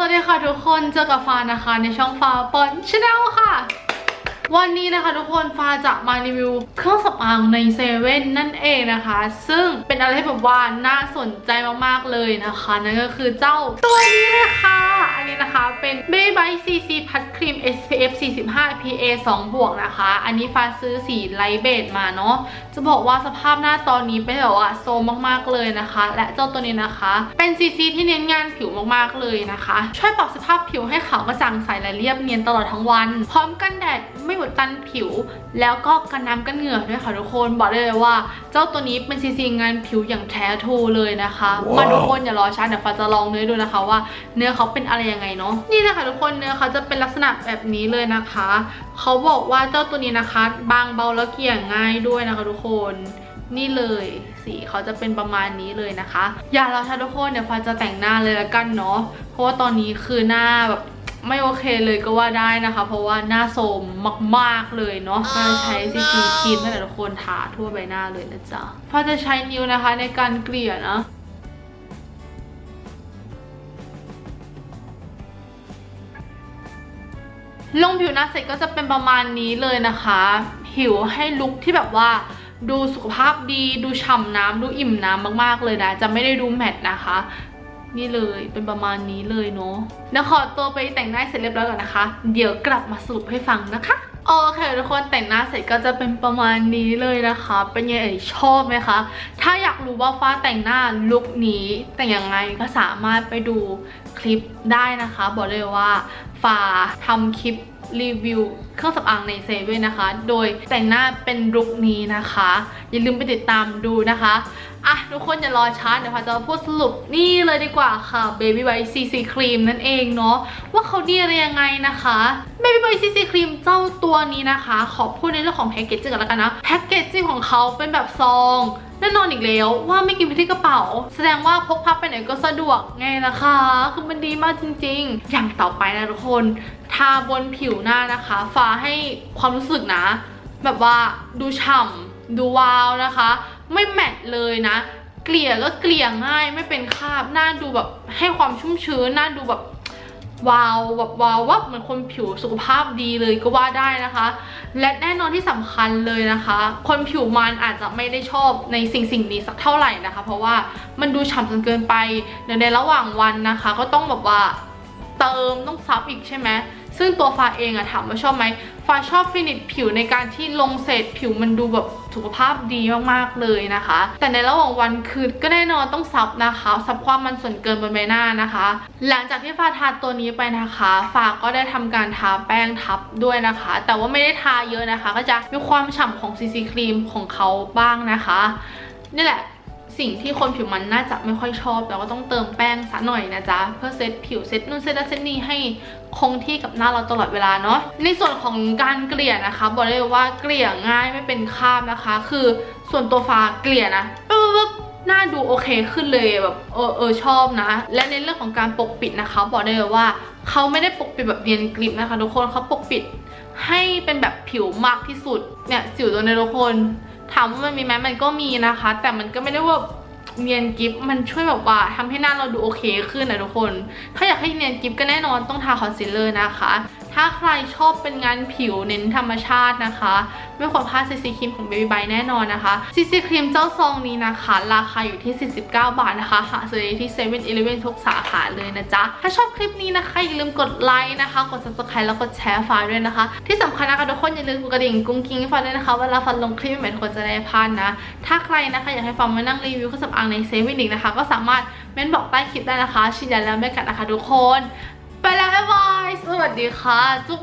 วัสดีค่ะทุกคนเจอกับฟ้านะคะในช่องฟ้าเปิดชาแนลค่ะ วันนี้นะคะทุกคนฟ้าจะมารีวิวเครื่องสำอางในเซเว่นนั่นเองนะคะ ซึ่งเป็นอะไรที่แบบว่าน่าสนใจมากๆเลยนะคะ นั่นก็คือเจ้าตัวนี้เลยค่ะ อันนี้นะคะเป็น Baby CC พัดค PA 2 บวกนะคะ อันนี้ฟ้าซื้อสีไลท์เบจมาเนาะ จะบอกว่าสภาพหน้าตอนนี้เป็นแบบว่าโซมมากๆเลยนะคะ และเจ้าตัวนี้นะคะ เป็นซีซีที่เน้นงานผิวมากๆเลยนะคะ ช่วยปรับสภาพผิวให้ขาวกระจ่างใสและเรียบเนียนตลอดทั้งวัน พร้อมกันแดดไม่อุดตันผิว แล้วก็กันน้ำกันเหงื่อด้วยค่ะทุกคน บอกได้เลยว่า เจ้าตัวนี้เป็นซีซีงานผิวอย่างแท้ทูเลยนะคะว้าวมาทุกคนอย่ารอช้าเดี๋ยวฟ้าจะลองเนื้อดูนะคะว่าเนื้อเขาเป็นอะไรยังไงเนาะ นี่นะคะทุกคนเนื้อเขาจะเป็นลักษณะแบบนี้เลยนะคะเขาบอกว่าเจ้าตัวนี้นะคะ บางเบาแล้วเกลี่ยง่ายด้วยนะคะทุกคนนี่เลยสีเขาจะเป็นประมาณนี้เลยนะคะ อย่ารอช้าทุกคนเดี๋ยวฟ้าจะแต่งหน้าเลยละกันเนาะเพราะว่าตอนนี้คือหน้าแบบไม่โอเคเลยก็ว่าได้นะคะ เพราะว่าหน้าโทรมมากๆเลยเนาะฟ้าจะใช้ซีซีครีมนั่นแหละทุกคนทาทั่วใบหน้าเลยนะจ๊ะฟ้าจะใช้นิ้วนะคะในการเกลี่ยนะ ลงผิวหน้าเสร็จก็จะเป็นประมาณนี้เลยนะคะ ผิวให้ลุคที่แบบว่า ดูสุขภาพดี ดูฉ่ำน้ำดูอิ่มน้ำมากๆเลยนะ จะไม่ได้ดูแมตต์นะคะ นี่เลยเป็นประมาณนี้เลยเนาะเดี๋ยวขอตัวไปแต่งหน้าเสร็จเรียบร้อยก่อนนะคะ เดี๋ยวกลับมาสรุปให้ฟังนะคะโอเคทุกคนแต่งหน้าเสร็จก็จะเป็นประมาณนี้เลยนะคะ เป็นยังไงชอบไหมคะ ถ้าอยากรู้ว่าฟ้าแต่งหน้าลุคนี้แต่งยังไงก็สามารถไปดูคลิปได้นะคะ บอกเลยว่า ฟาทำคลิปรีวิวเครื่องสำอางในเซเว่นนะคะ โดยแต่งหน้าเป็นลุคนี้นะคะ อย่าลืมไปติดตามดูนะคะ อะ ทุกคนอย่ารอช้าเดี๋ยวพาจะพูดสรุปนี่เลยดีกว่าค่ะ Baby Bite CC Cream นั่นเองเนาะว่าเขาดีอะไรยังไงนะคะ Baby Bite CC Cream เจ้าตัวนี้นะคะ ขอพูดในเรื่องของแพ็กเกจจิ้งก่อนแล้วกันนะแพ็กเกจจิ้งของเขาเป็นแบบซอง แน่นอนอีกแล้วว่าไม่กินไปที่กระเป๋า แสดงว่าพกพาไปไหนก็สะดวกไงล่ะคะ คือมันดีมากจริง ๆ อย่างต่อไปนะทุกคนทาบนผิวหน้านะคะฟ้าให้ความรู้สึกนะ แบบว่าดูฉ่ำดูวาวนะคะ ไม่แมตต์เลยนะ เกลี่ยก็เกลี่ยง่ายไม่เป็นคราบหน้าดูแบบให้ความชุ่มชื้นหน้าดูแบบ วาวแบบวาววับเหมือนคนผิวสุขภาพดีเลยก็ว่าได้นะคะ และแน่นอนที่สำคัญเลยนะคะ คนผิวมันอาจจะไม่ได้ชอบในสิ่งสิ่งนี้สักเท่าไหร่นะคะ เพราะว่ามันดูฉ่ำจนเกินไปเดี๋ยวในระหว่างวันนะคะ ก็ต้องแบบว่าเติมต้องซับอีกใช่ไหมซึ่งตัวฟ้าเองอะถามว่าชอบไหม ฟ้าชอบฟินิชผิวในการที่ลงเศษผิวมันดูแบบสุขภาพดีมากๆเลยนะคะ แต่ในระหว่างวันคือก็แน่นอนต้องซับนะคะซับความมันส่วนเกินบนใบหน้านะคะ หลังจากที่ฟ้าทาตัวนี้ไปนะคะฟ้าก็ได้ทำการทาแป้งทับด้วยนะคะ แต่ว่าไม่ได้ทาเยอะนะคะ ก็จะมีความฉ่ำของซีซีครีมของเขาบ้างนะคะนี่แหละ สิ่งที่คนผิวมันน่าจะไม่ค่อยชอบแต่ว่าต้องเติมแป้งซะหน่อยนะจ๊ะเพื่อเซตผิวเซตนู่นเซตนั่นเซตนี่ให้คงที่กับหน้าเราตลอดเวลาเนาะในส่วนของการเกลี่ยนะคะบอกได้เลยว่าเกลี่ยง่ายไม่เป็นคราบนะคะ คือส่วนตัวฟ้าเกลี่ยนะปึ๊บปึ๊บหน้าดูโอเคขึ้นเลยแบบเออเออชอบนะ และในเรื่องของการปกปิดนะคะ บอกได้เลยว่าเขาไม่ได้ปกปิดแบบเนียนกริบนะคะทุกคนเขาปกปิดให้เป็นแบบผิวมากที่สุดเนี่ยสิวตัวในทุกคน ถามว่ามันมีไหมมันก็มีนะคะ แต่มันก็ไม่ได้ว่าเนียนกิฟมันช่วยแบบว่าทำให้หน้าเราดูโอเคขึ้นนะทุกคน ถ้าอยากให้เนียนกิฟก็แน่นอนต้องทาคอนซีลเลอร์นะคะถ้าใครชอบเป็นงานผิวเน้นธรรมชาตินะคะ ไม่ควรพลาดซีซีครีมของ Baby b y แน่นอนนะคะซีซีครีมเจ้าซองนี้นะคะ ราคาอยู่ที่ 49 บาทนะคะหาซื้อได้ที่7 e เ e ่ e อทุกสาขาเลยนะจ๊ะ ถ้าชอบคลิปนี้นะคะ อย่าลืมกดไลค์นะคะ กด subscribe แล้วกดแชร์ฟล์ด้วยนะคะ ที่สำคัญนะคะทุกคนอย่าลืมกดกระดิ่งกุ้งกิ้งให้ฟังด้วยนะคะ เวลาฟันลงคลิปใหม่ๆทุกคนจะได้พลาดนะ ถ้าใครนะคะอยากให้ฟังมานั่งรีวิวเครื่องสำอางในเซเว่นอีกนะคะ ก็สามารถเม้นบอกใต้คลิปได้นะคะ ชินยันแล้วไม่กัดนะคะทุกคน ไปแล้วบ๊ายบาย สวัสดีค่ะ จุ๊บ